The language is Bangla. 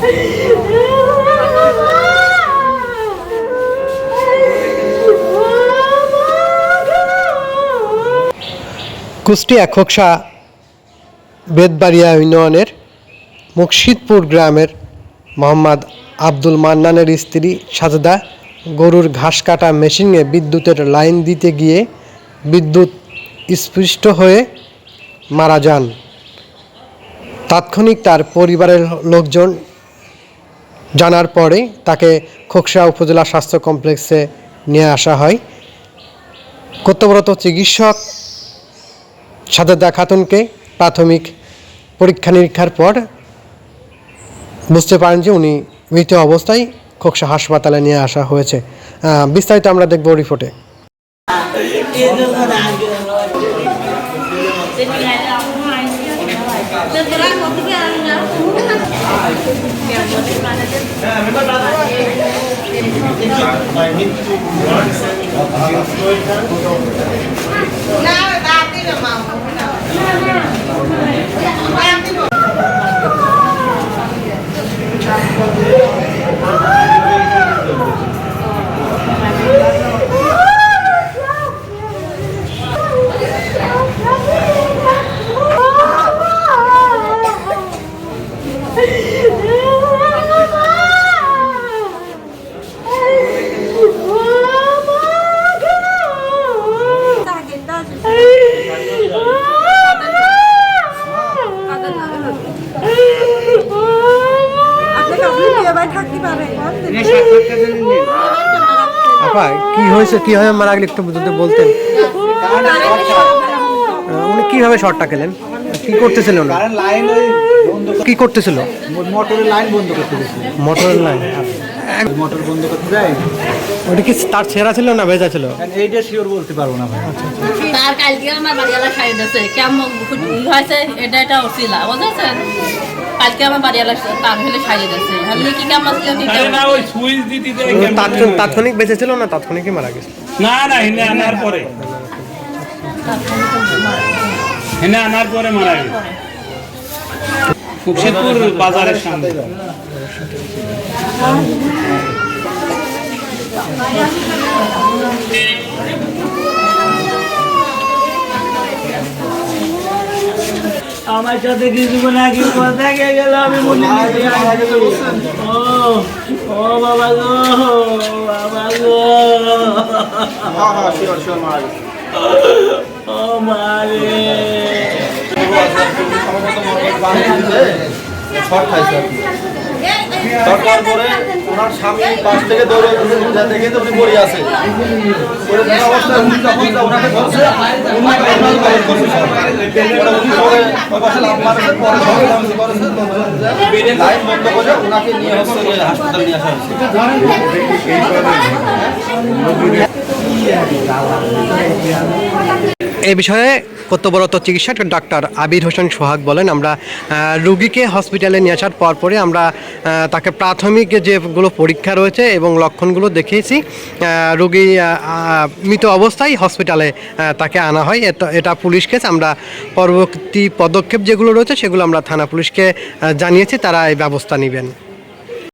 কুষ্টিয়া খোকসা বেদবাড়িয়া ইউনিয়নের মুর্শিদপুর গ্রামের মোহাম্মদ আব্দুল মান্নানের স্ত্রী সাজদা গরুর ঘাস কাটা মেশিনে বিদ্যুতের লাইন দিতে গিয়ে বিদ্যুৎ স্পৃষ্ট হয়ে মারা যান। তাৎক্ষণিক তার পরিবারের লোকজন জানার পরে তাকে খোকসা উপজেলা স্বাস্থ্য কমপ্লেক্সে নিয়ে আসা হয় কর্তব্যরত চিকিৎসক সাজেদা খাতুনকে প্রাথমিক পরীক্ষা নিরীক্ষার পর বুঝতে পারেন যে উনি মৃত অবস্থায় খোকসা হাসপাতালে নিয়ে আসা হয়েছে বিস্তারিত আমরা দেখব রিপোর্টে Terserah kopi yang nyapu. Ya boleh mana. Nah, memang kalau mau. আপা কি হয়েছে? কীভাবে মারা গেলে একটু যদি বলতেন। উনি কীভাবে শর্টটা খেলেন? কি করতেছিলেন উনি? লাইন ওই বন্ধ কি করতেছিল? মোটরের লাইন বন্ধ করতে মোটরের লাইন মোটর বন্ধ করতে যায়? ওটা কি তার ছেঁড়া ছিল না ভেজা ছিল? এইটা শিওর বলতে পারব না ভাই। তার কালকে আমার বাড়িওয়ালা খাই দিয়েছে কেমন হয়েছে এটা এটা অসিলা বুঝেছেন? কালকে আমার বাড়িওয়ালা তার হলে সারিয়ে দিয়েছে হলে কি কেমন কেউ দিতে না ওই সুইচ দিতে দিতে তাৎক্ষণিক বেঁচে ছিল না তাৎক্ষণিকই মারা গেছে? না না হেনে আনার পরে। হেনে আনার পরে মারা মুর্শিদপুর বাজারের সামনে। আমার সাথে কিছু নাকি কথা কে গেল আমি মনে ও ও বাবা গো বাবা গো। ও মারে সরকার পরে ওনার স্বামী পাশ থেকে দৌড়ে দেখে তো উনি পড়ে আছে পড়ে থাকা অবস্থায় উনি যখন ওনাকে ধরছে উনি ওনাকে কলেজ করছে পরে উনি পরে ওই পাশে লাফ মারছে পরে সবাই লাইন বন্ধ করে ওনাকে নিয়ে হচ্ছে হাসপাতাল নিয়ে আসা হয়েছে এই বিষয়ে কর্তব্যরত চিকিৎসক ডাক্তার আবির হোসেন সোহাগ বলেন, আমরা রুগীকে হসপিটালে নিয়ে আসার পর পরে আমরা তাকে প্রাথমিক যেগুলো পরীক্ষা রয়েছে এবং লক্ষণগুলো দেখিয়েছি রুগী মৃত অবস্থায় হসপিটালে তাকে আনা হয়। এটা পুলিশ কেস আমরা পরবর্তী পদক্ষেপ যেগুলো রয়েছে সেগুলো আমরা থানা পুলিশকে জানিয়েছি, তারা এই ব্যবস্থা নেবেন।